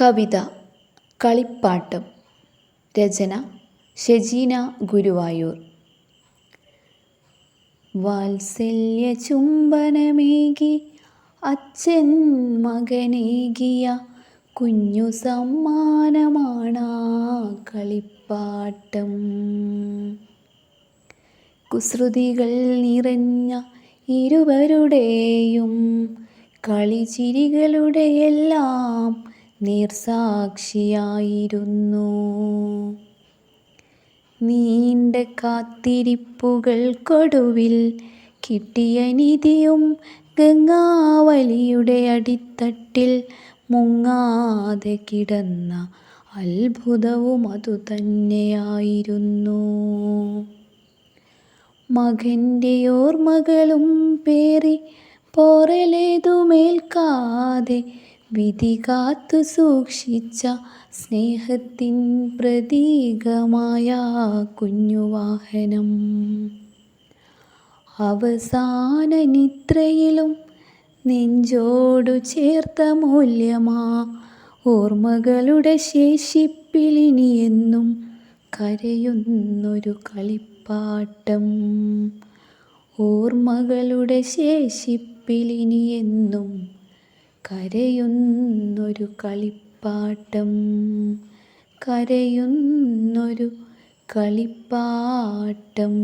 കവിത കളിപ്പാട്ടം രചന ഷെജീന ഗുരുവായൂർ. വാത്സല്യ ചുംബനമേകി അച്ഛൻ മകനേകിയ കുഞ്ഞു സമ്മാനമാണ് കളിപ്പാട്ടം. കുസൃതികൾ നിറഞ്ഞ ഇരുവരുടെയും കളിച്ചിരികളുടെ എല്ലാം നേർസാക്ഷിയായിരുന്നു. നീണ്ട കാത്തിരിപ്പുകൾക്കൊടുവിൽ കിട്ടിയ നിധിയും ഗംഗാവലിയുടെ അടിത്തട്ടിൽ മുങ്ങാതെ കിടന്ന അത്ഭുതവും അതുതന്നെയായിരുന്നു. മകന്റെ ഓർമ്മകളും പേറി പോറലേതുമേൽക്കാതെ വിധി കാത്തു സൂക്ഷിച്ച സ്നേഹത്തിൻ പ്രതീകമായ കുഞ്ഞുവാഹനം. അവസാന നിത്രയിലും നെഞ്ചോടു ചേർത്ത മൂല്യമാ ഓർമ്മകളുടെ ശേഷിപ്പിലിനിയെന്നും കരയുന്നൊരു കളിപ്പാട്ടം. ഓർമ്മകളുടെ ശേഷിപ്പിലിനിയെന്നും കരയുന്നൊരു കളിപ്പാട്ടം കരയുന്നൊരു കളിപ്പാട്ടം.